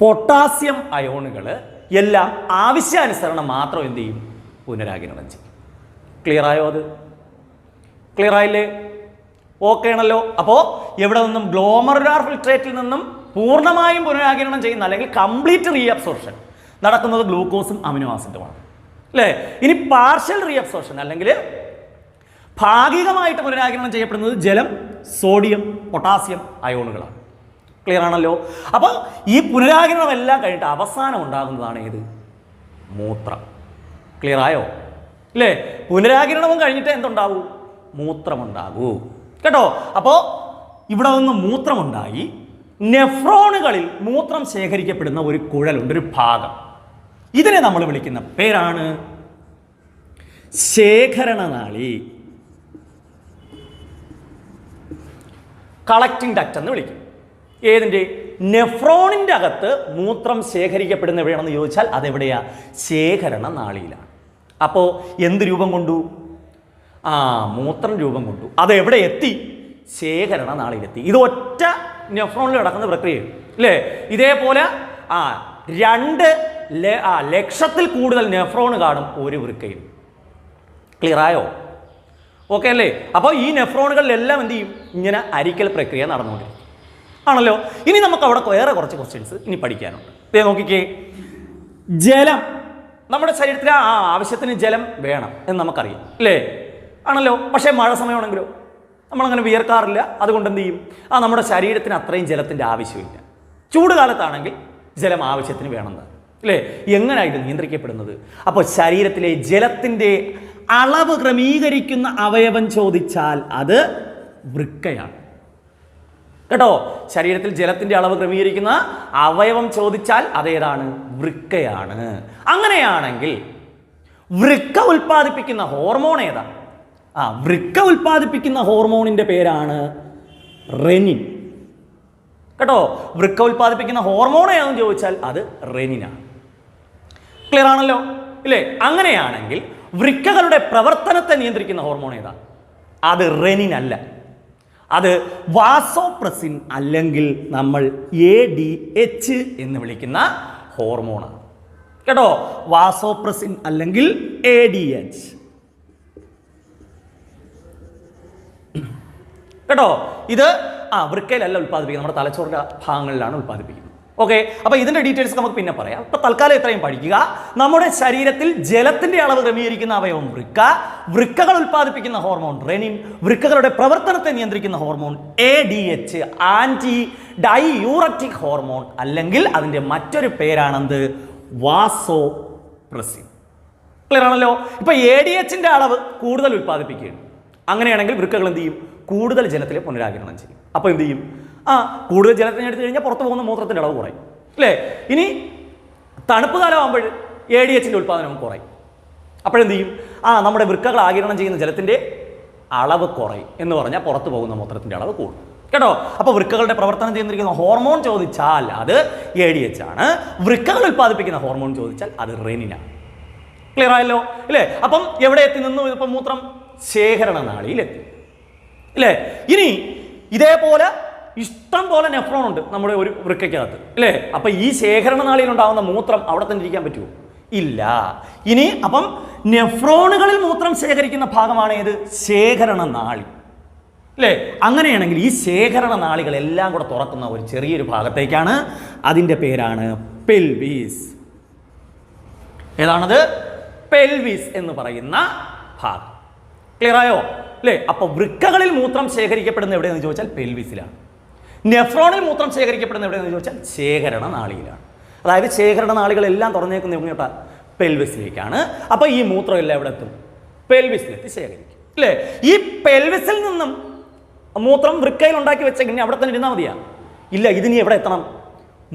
പൊട്ടാസ്യം അയോണുകൾ എല്ലാം ആവശ്യാനുസരണം മാത്രം എന്ത് ചെയ്യും? പുനരാഗിരണം ചെയ്യും. ക്ലിയർ ആയോ അത്? ക്ലിയർ ആയില്ലേ? ഓക്കെ ആണല്ലോ. അപ്പോൾ എവിടെ നിന്നും? ഗ്ലോമറുലാർ ഫിൽട്രേറ്റിൽ നിന്നും പൂർണമായും പുനരാഗിരണം ചെയ്യുന്ന അല്ലെങ്കിൽ കംപ്ലീറ്റ് റീഅബ്സോർഷൻ നടക്കുന്നത് ഗ്ലൂക്കോസും അമിനോ ആസിഡുമാണ് അല്ലേ? ഇനി പാർഷ്യൽ റീഅബ്സോർഷൻ അല്ലെങ്കിൽ ഭാഗികമായിട്ട് പുനരാഗിരണം ചെയ്യപ്പെടുന്നത് ജലം സോഡിയം പൊട്ടാസ്യം അയോണുകളാണ്. ക്ലിയർ ആണല്ലോ? അപ്പോൾ ഈ പുനരാഗ്രഹം എല്ലാം കഴിഞ്ഞിട്ട് അവസാനം ഉണ്ടാകുന്നതാണ് ഏത്? മൂത്രം. ക്ലിയർ ആയോ? അല്ലേ പുനരാകിരണവും കഴിഞ്ഞിട്ട് എന്തുണ്ടാവൂ? മൂത്രമുണ്ടാകൂ. കേട്ടോ? അപ്പോൾ ഇവിടെ നിന്ന് മൂത്രമുണ്ടായി. നെഫ്രോണുകളിൽ മൂത്രം ശേഖരിക്കപ്പെടുന്ന ഒരു കുഴലുണ്ട് ഒരു ഭാഗം. ഇതിനെ നമ്മൾ വിളിക്കുന്ന പേരാണ് ശേഖരണനാളി. കളക്റ്റിംഗ് ഡക്റ്റ് എന്ന് വിളിക്കും. ഏതിന്റെ? നെഫ്രോണിന്റെ അകത്ത് മൂത്രം ശേഖരിക്കപ്പെടുന്ന എവിടെയാണെന്ന് ചോദിച്ചാൽ അതെവിടെയാ? ശേഖരണ നാളിയിലാണ്. അപ്പോൾ എന്ത് രൂപം കൊണ്ടു? ആ മൂത്രം രൂപം കൊണ്ടു. അതെവിടെ എത്തി? ശേഖരണ നാളിയിലെത്തി. ഇത് ഒറ്റ നെഫ്രോണിൽ നടക്കുന്ന പ്രക്രിയ. അല്ലേ? ഇതേപോലെ ആ രണ്ട് ലക്ഷത്തിൽ കൂടുതൽ നെഫ്രോൺ കാണും ഒരു വൃക്കയിൽ. ക്ലിയർ ആയോ ഓക്കെ അല്ലേ? അപ്പോൾ ഈ നെഫ്രോണുകളിലെല്ലാം എന്ത് ചെയ്യും? ഇങ്ങനെ അരിക്കൽ പ്രക്രിയ നടന്നുകൊണ്ടിരിക്കും. ആണല്ലോ? ഇനി നമുക്ക് അവിടെ വേറെ കുറച്ച് ക്വസ്റ്റ്യൻസ് ഇനി പഠിക്കാനുണ്ട്. ഇപ്പം നോക്കിക്കേ. ജലം. നമ്മുടെ ശരീരത്തിന് ആ ആവശ്യത്തിന് ജലം വേണം എന്ന് നമുക്കറിയാം. അല്ലേ? ആണല്ലോ? പക്ഷേ മഴ സമയമാണെങ്കിലോ? നമ്മളങ്ങനെ വിയർക്കാറില്ല. അതുകൊണ്ട് എന്ത് ചെയ്യും? ആ നമ്മുടെ ശരീരത്തിന് അത്രയും ജലത്തിന്റെ ആവശ്യമില്ല. ചൂട് കാലത്താണെങ്കിൽ ജലം ആവശ്യത്തിന് വേണമെന്ന് അല്ലേ? എങ്ങനെയാണ് ഇത് നിയന്ത്രിക്കപ്പെടുന്നത്? അപ്പോൾ ശരീരത്തിലെ ജലത്തിന്റെ അളവ് ക്രമീകരിക്കുന്ന അവയവം ചോദിച്ചാൽ അത് വൃക്കയാണ്. കേട്ടോ? ശരീരത്തിൽ ജലത്തിന്റെ അളവ് ക്രമീകരിക്കുന്ന അവയവം ചോദിച്ചാൽ അതേതാണ് വൃക്കയാണ്. അങ്ങനെയാണെങ്കിൽ വൃക്ക ഉൽപ്പാദിപ്പിക്കുന്ന ഹോർമോൺ ഏതാ? ആ വൃക്ക ഉൽപ്പാദിപ്പിക്കുന്ന ഹോർമോണിന്റെ പേരാണ് റെനിൻ. കേട്ടോ? വൃക്ക ഉൽപ്പാദിപ്പിക്കുന്ന ഹോർമോൺ ഏതെന്ന് ചോദിച്ചാൽ അത് റെനിനാണ്. ക്ലിയർ ആണല്ലോ? ഇല്ലേ? അങ്ങനെയാണെങ്കിൽ വൃക്കകളുടെ പ്രവർത്തനത്തെ നിയന്ത്രിക്കുന്ന ഹോർമോൺ ഏതാ? അത് റെനിൻ അല്ല. അത് വാസോപ്രസിൻ അല്ലെങ്കിൽ നമ്മൾ എ ഡി എച്ച് എന്ന് വിളിക്കുന്ന ഹോർമോണാണ് കേട്ടോ? വാസോപ്രസിൻ അല്ലെങ്കിൽ എ ഡി എച്ച് കേട്ടോ? ഇത് ആ വൃക്കയിലല്ല ഉൽപ്പാദിപ്പിക്കുന്നത്. നമ്മുടെ തലച്ചോറിന്റെ ഭാഗങ്ങളിലാണ് ഉൽപ്പാദിപ്പിക്കുന്നത്. ഓക്കെ അപ്പോൾ ഇതിന്റെ ഡീറ്റെയിൽസ് നമുക്ക് പിന്നെ പറയാം. അപ്പോൾ തൽക്കാലം ഇത്രയും പഠിക്കുക. നമ്മുടെ ശരീരത്തിൽ ജലത്തിന്റെ അളവ് ക്രമീകരിക്കുന്ന അവയവം വൃക്ക. വൃക്കകൾ ഉൽപ്പാദിപ്പിക്കുന്ന ഹോർമോൺ റെനിൻ വൃക്കകളുടെ പ്രവർത്തനത്തെ നിയന്ത്രിക്കുന്ന hormone A D H antidiuretic hormone അല്ലെങ്കിൽ അതിന്റെ മറ്റൊരു പേരാണെന്ത്? വാസോ പ്രസിൻ ക്ലിയർ ആണല്ലോ? ഇപ്പൊ എ ഡി എച്ചിന്റെ അളവ് കൂടുതൽ ഉൽപ്പാദിപ്പിക്കുകയാണ്. അങ്ങനെയാണെങ്കിൽ വൃക്കകൾ എന്ത് ചെയ്യും? കൂടുതൽ ജലത്തിലെ പുനരാഗിരണം ചെയ്യും. അപ്പോൾ എന്ത് ചെയ്യും? ആ കൂടുതൽ ജലത്തിന് എടുത്തു കഴിഞ്ഞാൽ പുറത്ത് പോകുന്ന മൂത്രത്തിന്റെ അളവ് കുറയും. അല്ലേ? ഇനി തണുപ്പ് കാലമാകുമ്പോൾ എ ഡി എച്ചിന്റെ ഉൽപ്പാദനം കുറയും. അപ്പോഴെന്ത് ചെയ്യും? ആ നമ്മുടെ വൃക്കകൾ ആകിരണം ചെയ്യുന്ന ജലത്തിന്റെ അളവ് കുറയും എന്ന് പറഞ്ഞാൽ പുറത്ത് പോകുന്ന മൂത്രത്തിന്റെ അളവ് കൂടും. കേട്ടോ? അപ്പോൾ വൃക്കകളുടെ പ്രവർത്തനം ചെയ്യുന്നിരിക്കുന്ന ഹോർമോൺ ചോദിച്ചാൽ അത് എ ഡി എച്ച് ആണ്. വൃക്കകൾ ഉൽപ്പാദിപ്പിക്കുന്ന ഹോർമോൺ ചോദിച്ചാൽ അത് റെനിനാണ് ക്ലിയർ ആയല്ലോ? ഇല്ലേ അപ്പം എവിടെ എത്തി നിന്നു? ഇപ്പം മൂത്രം ശേഖരണ നാളിയിലെത്തി ഇല്ലേ ഇനി ഇതേപോലെ ഇഷ്ടം പോലെ നെഫ്രോൺ ഉണ്ട് നമ്മുടെ ഒരു വൃക്കയ്ക്കകത്ത് അല്ലേ? അപ്പം ഈ ശേഖരണ നാളിയിൽ ഉണ്ടാകുന്ന മൂത്രം അവിടെ തന്നെ ഇരിക്കാൻ പറ്റുമോ? ഇല്ല. ഇനി അപ്പം നെഫ്രോണുകളിൽ മൂത്രം ശേഖരിക്കുന്ന ഭാഗമാണ് ഏത്? ശേഖരണ നാളി അല്ലേ? അങ്ങനെയാണെങ്കിൽ ഈ ശേഖരണ നാളികളെല്ലാം കൂടെ തുറക്കുന്ന ഒരു ചെറിയൊരു ഭാഗത്തേക്കാണ് അതിന്റെ പേരാണ് പെൽവീസ്. ഏതാണത്? പെൽവീസ് എന്ന് പറയുന്ന ഭാഗം. ക്ലിയർ ആയോ? അല്ലേ? അപ്പോൾ വൃക്കകളിൽ മൂത്രം ശേഖരിക്കപ്പെടുന്ന എവിടെയെന്ന് ചോദിച്ചാൽ പെൽവിസിലാണ്. നെഫ്രോണിൽ മൂത്രം ശേഖരിക്കപ്പെടുന്ന എവിടെയെന്ന് ചോദിച്ചാൽ ശേഖരണ നാളിയിലാണ് അതായത് ശേഖരണ നാളികളെല്ലാം തുറന്നേക്കുന്ന എങ്ങോട്ടാ പെൽവിസിലേക്കാണ്. അപ്പോൾ ഈ മൂത്രം എല്ലാം എവിടെ എത്തും പെൽവിസിലെത്തി ശേഖരിക്കും. അല്ലേ ഈ പെൽവിസിൽ നിന്നും മൂത്രം വൃക്കയിൽ ഉണ്ടാക്കി വെച്ചെങ്കിൽ അവിടെ തന്നെ ഇരുന്നാൽ മതിയാ. ഇല്ല ഇതിനി എവിടെ എത്തണം?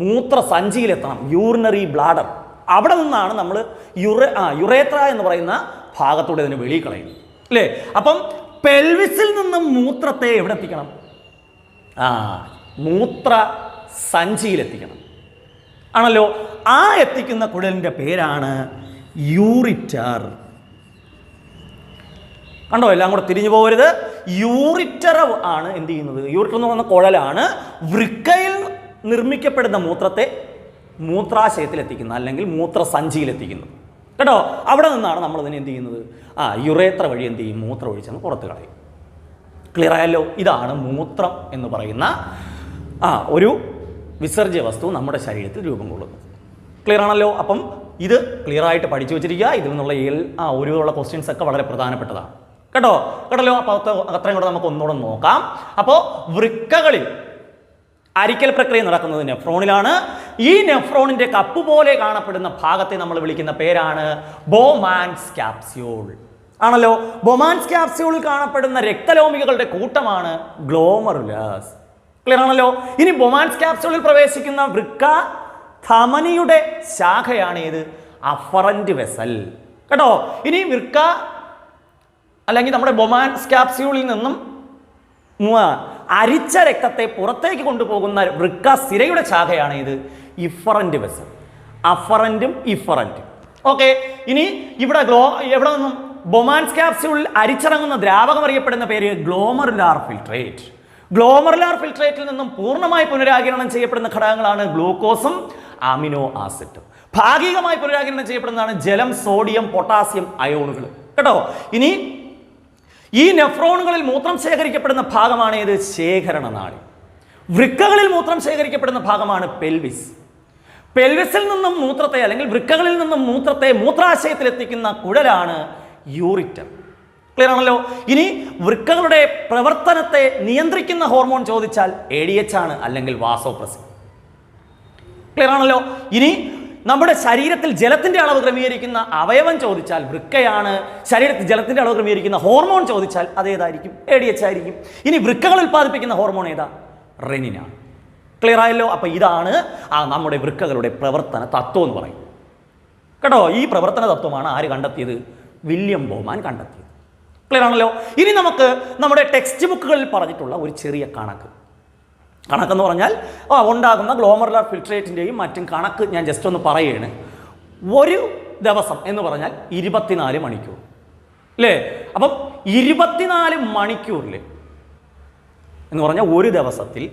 മൂത്ര സഞ്ചിയിലെത്തണം യൂറിനറി ബ്ലാഡർ. അവിടെ നിന്നാണ് നമ്മൾ യുറ ആ യുറേത്ര എന്ന് പറയുന്ന ഭാഗത്തൂടെ ഇതിന് വെളിയിൽ കളയുന്നത്. അല്ലേ അപ്പം പെൽവിസിൽ നിന്നും മൂത്രത്തെ എവിടെ എത്തിക്കണം? ആ മൂത്ര സഞ്ചിയിലെത്തിക്കണം ആണല്ലോ? ആ എത്തിക്കുന്ന കുഴലിന്റെ പേരാണ് യൂറിറ്റർ. കണ്ടോ? എല്ലാം കൂടെ തിരിഞ്ഞു പോകരുത്. യൂറിറ്റർ ആണ് എന്ത് ചെയ്യുന്നത്? യൂറിറ്റർ എന്ന് പറയുന്ന കുഴലാണ് വൃക്കയിൽ നിർമ്മിക്കപ്പെടുന്ന മൂത്രത്തെ മൂത്രാശയത്തിൽ എത്തിക്കുന്നത് അല്ലെങ്കിൽ മൂത്രസഞ്ചിയിലെത്തിക്കുന്നത് കേട്ടോ? അവിടെ നിന്നാണ് നമ്മൾ ഇതിനെ എന്ത് ചെയ്യുന്നത്? ആ യുറേത്ര വഴി എന്ത് ചെയ്യും? മൂത്രം ഒഴിച്ചെന്ന് പുറത്ത് കളയും. ക്ലിയർ ആയല്ലോ? ഇതാണ് മൂത്രം എന്ന് പറയുന്ന ആ ഒരു വിസർജ്യ വസ്തു നമ്മുടെ ശരീരത്തിൽ രൂപം കൊള്ളുന്നു. ക്ലിയർ ആണല്ലോ? അപ്പം ഇത് ക്ലിയർ ആയിട്ട് പഠിച്ചു വെച്ചിരിക്കുക. ഇതിൽ നിന്നുള്ള ആ ഒരുള്ള ക്വസ്റ്റ്യൻസ് ഒക്കെ വളരെ പ്രധാനപ്പെട്ടതാണ്. കേട്ടോ? കേട്ടല്ലോ? അപ്പോൾ അത് അത്രയും കൂടെ നമുക്ക് ഒന്നുകൂടെ നോക്കാം. അപ്പോൾ വൃക്കകളിൽ അരിക്കൽ പ്രക്രിയ നടക്കുന്നത് നെഫ്രോണിലാണ്. ഈ നെഫ്രോണിന്റെ കപ്പ് പോലെ കാണപ്പെടുന്ന ഭാഗത്തെ നമ്മൾ വിളിക്കുന്ന പേരാണ് ബോമാൻസ് ക്യാപ്സ്യൂൾ. ആണല്ലോ? ബൊമാൻസ് ക്യാപ്സ്യൂളിൽ കാണപ്പെടുന്ന രക്തലോമികളുടെ കൂട്ടമാണ് ഗ്ലോമറുലാസ്. ക്ലിയർ ആണല്ലോ ഇനി ബൊമാൻസ് ക്യാപ്സൂളിൽ പ്രവേശിക്കുന്ന വൃക്ക ധമനിയുടെ ശാഖയാണ് ഏത് അഫറന്റ് വെസൽ. കേട്ടോ? ഇനി വൃക്ക അല്ലെങ്കിൽ നമ്മുടെ ബൊമാൻസ് ക്യാപ്സ്യൂളിൽ നിന്നും അരിച്ച രക്തത്തെ പുറത്തേക്ക് കൊണ്ടുപോകുന്ന വൃക്ക സിരയുടെ ശാഖയാണ് ഇത് ഇഫറന്റ് വെസൽ. അഫറന്റും ഇഫറന്റും ഓക്കെ ഇനി ഇവിടെ ഗ്ലോ എവിടെ നിന്നും? ബൊമാൻസ് ക്യാപ്സ്യൂളിൽ അരിച്ചിറങ്ങുന്ന ദ്രാവകം അറിയപ്പെടുന്ന പേര് ഗ്ലോമറുലാർ ഫിൽട്രേറ്റ്. ഗ്ലോമറുലാർ ഫിൽട്രേറ്റിൽ നിന്നും പൂർണമായി പുനരാകിരണം ചെയ്യപ്പെടുന്ന ഘടകങ്ങളാണ് ഗ്ലൂക്കോസും അമിനോ ആസിഡും. ഭാഗികമായി പുനരാകിരണം ചെയ്യപ്പെടുന്നതാണ് ജലം സോഡിയം പൊട്ടാസ്യം അയോണുകൾ. കേട്ടോ? ഇനി ഈ നെഫ്രോണുകളിൽ മൂത്രം ശേഖരിക്കപ്പെടുന്ന ഭാഗമാണ് ഏത്? ശേഖരണ നാളി. വൃക്കകളിൽ മൂത്രം ശേഖരിക്കപ്പെടുന്ന ഭാഗമാണ് പെൽവിസ് പെൽവിസിൽ നിന്നും മൂത്രത്തെ അല്ലെങ്കിൽ വൃക്കകളിൽ നിന്നും മൂത്രത്തെ മൂത്രാശയത്തിൽ എത്തിക്കുന്ന കുഴലാണ് യൂറിറ്റർ ക്ലിയർ ആണല്ലോ ഇനി വൃക്കകളുടെ പ്രവർത്തനത്തെ നിയന്ത്രിക്കുന്ന ഹോർമോൺ ചോദിച്ചാൽ എ ഡി എച്ച് ആണ് അല്ലെങ്കിൽ വാസോപ്രസിൻ ക്ലിയർ ആണല്ലോ ഇനി നമ്മുടെ ശരീരത്തിൽ ജലത്തിന്റെ അളവ് ക്രമീകരിക്കുന്ന അവയവം ചോദിച്ചാൽ വൃക്കയാണ്. ശരീരത്തിൽ ജലത്തിന്റെ അളവ് ക്രമീകരിക്കുന്ന ഹോർമോൺ ചോദിച്ചാൽ അതേതായിരിക്കും? എ ഡി എച്ച് ആയിരിക്കും. ഇനി വൃക്കകൾ ഉൽപ്പാദിപ്പിക്കുന്ന ഹോർമോൺ ഏതാ? റെനിനാണ് ക്ലിയർ ആയല്ലോ അപ്പൊ ഇതാണ് ആ നമ്മുടെ വൃക്കകളുടെ പ്രവർത്തന തത്വം എന്ന് പറയും. കേട്ടോ? ഈ പ്രവർത്തന തത്വമാണ് ആര് കണ്ടെത്തിയത്? വില്യം ബോമാൻ കണ്ടെത്തിയത്. ക്ലിയർ ആണല്ലോ. ഇനി നമുക്ക് നമ്മുടെ ടെക്സ്റ്റ് ബുക്കുകളിൽ പറഞ്ഞിട്ടുള്ള ഒരു ചെറിയ കണക്ക്. കണക്കെന്ന് പറഞ്ഞാൽ ഉണ്ടാകുന്ന ഗ്ലോമറുലാർ ഫിൽട്രേറ്റിന്റെയും മറ്റും കണക്ക് ഞാൻ ജസ്റ്റ് ഒന്ന് പറയുകയാണ് ഒരു ദിവസം എന്ന് പറഞ്ഞാൽ ഇരുപത്തിനാല് മണിക്കൂർ. അല്ലേ അപ്പം ഇരുപത്തിനാല് മണിക്കൂറിൽ എന്ന് പറഞ്ഞാൽ ഒരു ദിവസത്തിൽ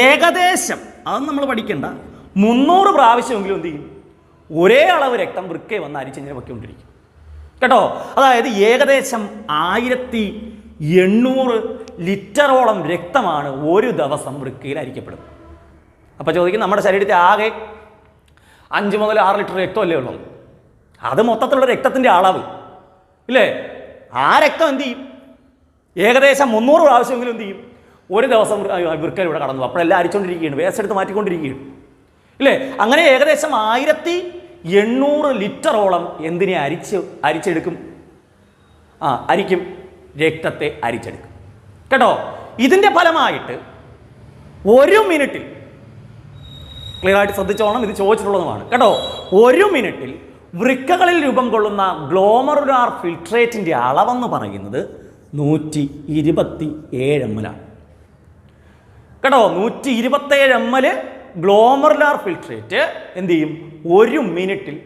ഏകദേശം അതൊന്നും നമ്മൾ പഠിക്കേണ്ട മുന്നൂറ് പ്രാവശ്യമെങ്കിലും എന്ത് ചെയ്യും? ഒരേ അളവ് രക്തം വൃക്കയെ വന്ന് അരിച്ചെങ്കിലും പൊയ്ക്കൊണ്ടിരിക്കും കേട്ടോ? അതായത് ഏകദേശം ആയിരത്തി എണ്ണൂറ് ലിറ്ററോളം രക്തമാണ് ഒരു ദിവസം വൃക്കയിൽ അരിക്കപ്പെടുന്നത്. അപ്പോൾ ചോദിക്കും നമ്മുടെ ശരീരത്തിൽ ആകെ അഞ്ച് മുതൽ ആറ് ലിറ്റർ രക്തമല്ലേ ഉള്ളൂ? അത് മൊത്തത്തിലുള്ള രക്തത്തിന്റെ അളവ് ഇല്ലേ? ആ രക്തം എന്ത് ചെയ്യും? ഏകദേശം മുന്നൂറ് പ്രാവശ്യമെങ്കിലും എന്ത് ചെയ്യും? ഒരു ദിവസം വൃക്കയിൽ ഇവിടെ കടന്നു. അപ്പോഴെല്ലാം അരിച്ചുകൊണ്ടിരിക്കുകയാണ് വേസ്റ്റ് എടുത്ത് മാറ്റിക്കൊണ്ടിരിക്കുകയാണ് ഇല്ലേ? അങ്ങനെ ഏകദേശം ആയിരത്തി എണ്ണൂറ് ലിറ്ററോളം എന്തിനെ അരിച്ച് അരിച്ചെടുക്കും? ആ അരിക്കും. രക്തത്തെ അരിച്ചെടുക്കും. കേട്ടോ? ഇതിന്റെ ഫലമായിട്ട് ഒരു മിനിറ്റിൽ ക്ലിയർ ആയിട്ട് ശ്രദ്ധിച്ചോണം ഇത് ചോദിച്ചിട്ടുള്ളതുമാണ്. കേട്ടോ? ഒരു മിനിറ്റിൽ വൃക്കകളിൽ രൂപം കൊള്ളുന്ന ഗ്ലോമറുലാർ ഫിൽട്രേറ്റിന്റെ അളവെന്ന് പറയുന്നത് നൂറ്റി ഇരുപത്തി ഏഴ് എം ആണ്. കേട്ടോ? നൂറ്റി ഇരുപത്തേഴ് എം എൽ ഗ്ലോമറുലാർ ഫിൽട്രേറ്റ് എന്ത് ചെയ്യും? ഒരു മിനിറ്റിൽ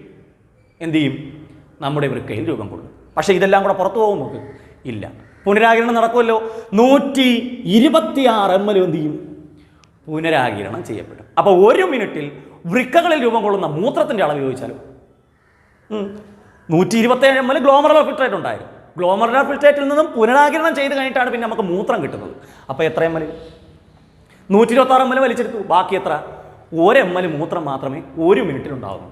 എന്ത് ചെയ്യും? നമ്മുടെ വൃക്കയിൽ രൂപം കൊള്ളും. പക്ഷേ ഇതെല്ലാം കൂടെ പുറത്തു പോകും നമുക്ക് ഇല്ല. പുനരാകിരണം നടക്കുമല്ലോ. നൂറ്റി ഇരുപത്തിയാറ് എം എൽ എന്ത് ചെയ്യും? പുനരാകിരണം ചെയ്യപ്പെടും. അപ്പോൾ ഒരു മിനിറ്റിൽ വൃക്കകളിൽ രൂപം കൊള്ളുന്ന മൂത്രത്തിന്റെ അളവ് ചോദിച്ചാലും? നൂറ്റി ഇരുപത്തേഴ് എം എൽ ഗ്ലോമറുലാർ ഫിൽട്രേറ്റ് ഉണ്ടായിരുന്നു ഗ്ലോമറുലാർ ഫിൽട്രേറ്റിൽ നിന്നും പുനരാകിരണം ചെയ്ത് കഴിഞ്ഞിട്ടാണ് പിന്നെ നമുക്ക് മൂത്രം കിട്ടുന്നത്. അപ്പോൾ എത്ര എം എൽ? നൂറ്റി ഇരുപത്തി ആറ് എം എൽ വലിച്ചെടുത്തു. ബാക്കി എത്ര? ഒരു എം എൽ മൂത്രം മാത്രമേ ഒരു മിനിറ്റിൽ ഉണ്ടാവുന്നു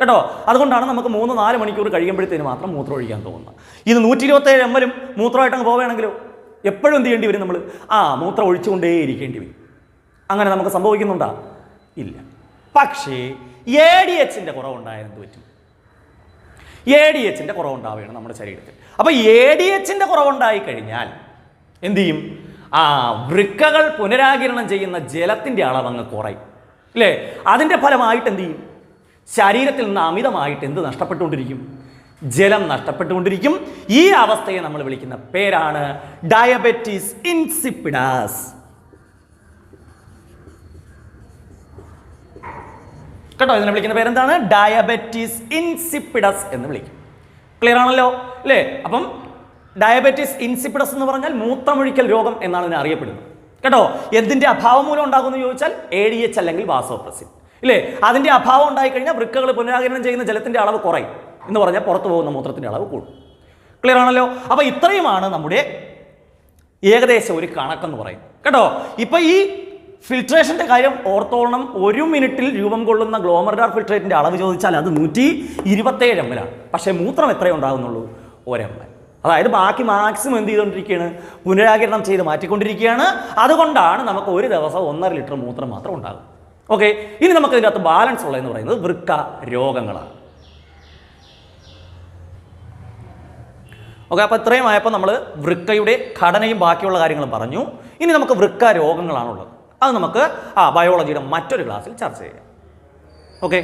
കേട്ടോ? അതുകൊണ്ടാണ് നമുക്ക് മൂന്ന് നാല് മണിക്കൂർ കഴിയുമ്പോഴത്തേന് മാത്രം മൂത്രം ഒഴിക്കാൻ തോന്നുന്നത്. ഇത് നൂറ്റി ഇരുപത്തേഴ് എം എല്ലും മൂത്രമായിട്ട് അങ്ങ് പോവുകയാണെങ്കിലോ എപ്പോഴും എന്ത് ചെയ്യേണ്ടി വരും നമ്മൾ ആ മൂത്രം ഒഴിച്ചുകൊണ്ടേ ഇരിക്കേണ്ടി വരും. അങ്ങനെ നമുക്ക് സംഭവിക്കുന്നുണ്ടാ? ഇല്ല. പക്ഷേ എ ഡി എച്ചിന്റെ കുറവുണ്ടായെന്ന് പറ്റും? എ ഡി എച്ചിന്റെ കുറവുണ്ടാവുകയാണ് നമ്മുടെ ശരീരത്തിൽ. അപ്പോൾ എ ഡി എച്ചിന്റെ കുറവുണ്ടായി കഴിഞ്ഞാൽ എന്ത് ചെയ്യും? ആ വൃക്കകൾ പുനരാകിരണം ചെയ്യുന്ന ജലത്തിന്റെ അളവ് അങ്ങ് കുറയും. അല്ലേ അതിന്റെ ഫലമായിട്ട് എന്ത് ചെയ്യും? ശരീരത്തിൽ നിന്ന് അമിതമായിട്ട് എന്ത് നഷ്ടപ്പെട്ടുകൊണ്ടിരിക്കും? ജലം നഷ്ടപ്പെട്ടുകൊണ്ടിരിക്കും. ഈ അവസ്ഥയെ നമ്മൾ വിളിക്കുന്ന പേരാണ് ഡയബറ്റീസ് ഇൻസിപ്പിഡാസ്. കേട്ടോ? ഇതിനെ വിളിക്കുന്ന പേരെന്താണ്? ഡയബറ്റീസ് ഇൻസിപ്പിഡസ് എന്ന് വിളിക്കും. ക്ലിയർ ആണല്ലോ? അല്ലേ അപ്പം ഡയബറ്റീസ് ഇൻസിപ്പിഡസ് എന്ന് പറഞ്ഞാൽ മൂത്രമൊഴിക്കൽ രോഗം എന്നാണ് ഇതിനെ അറിയപ്പെടുന്നത്. കേട്ടോ? എന്തിന്റെ അഭാവം മൂലം ഉണ്ടാകുമെന്ന് ചോദിച്ചാൽ എ ഡി എച്ച് അല്ലെങ്കിൽ വാസോപ്രസിൻ. ഇല്ലേ? അതിന്റെ അഭാവം ഉണ്ടായിക്കഴിഞ്ഞാൽ വൃക്കകൾ പുനരാഗരണം ചെയ്യുന്ന ജലത്തിന്റെ അളവ് കുറയും എന്ന് പറഞ്ഞാൽ പുറത്തു പോകുന്ന മൂത്രത്തിന്റെ അളവ് കൂടും. ക്ലിയർ ആണല്ലോ? അപ്പോൾ ഇത്രയുമാണ് നമ്മുടെ ഏകദേശം ഒരു കണക്കെന്ന് പറയും കേട്ടോ? ഇപ്പോൾ ഈ ഫിൽട്രേഷന്റെ കാര്യം ഓർത്തോളണം. ഒരു മിനിറ്റിൽ രൂപം കൊള്ളുന്ന ഗ്ലോമർഡാർ ഫിൽട്രേറ്റിന്റെ അളവ് ചോദിച്ചാൽ അത് നൂറ്റി ഇരുപത്തേഴ് എം ആണ്. പക്ഷേ മൂത്രം എത്രയേ ഉണ്ടാകുന്നുള്ളൂ? എൽ അതായത് ബാക്കി മാക്സിമം എന്ത് ചെയ്തുകൊണ്ടിരിക്കുകയാണ് പുനരാകരണം ചെയ്ത് മാറ്റിക്കൊണ്ടിരിക്കുകയാണ് അതുകൊണ്ടാണ് നമുക്ക് ഒരു ദിവസം ഒന്നര ലിറ്റർ മൂത്രം മാത്രം ഉണ്ടാകും. ഓക്കെ ഇനി നമുക്ക് ഇതിന്റെ അകത്ത് ബാലൻസ് എന്ന് പറയുന്നത് വൃക്ക രോഗങ്ങളാണ്. ഓക്കെ അപ്പോൾ ഇത്രയും ആയപ്പോൾ നമ്മൾ വൃക്കയുടെ ഘടനയും ബാക്കിയുള്ള കാര്യങ്ങളും പറഞ്ഞു. ഇനി നമുക്ക് വൃക്ക രോഗങ്ങളാണുള്ളത്. അത് നമുക്ക് ആ ബയോളജിയുടെ മറ്റൊരു ക്ലാസ്സിൽ ചർച്ച ചെയ്യാം. ഓക്കെ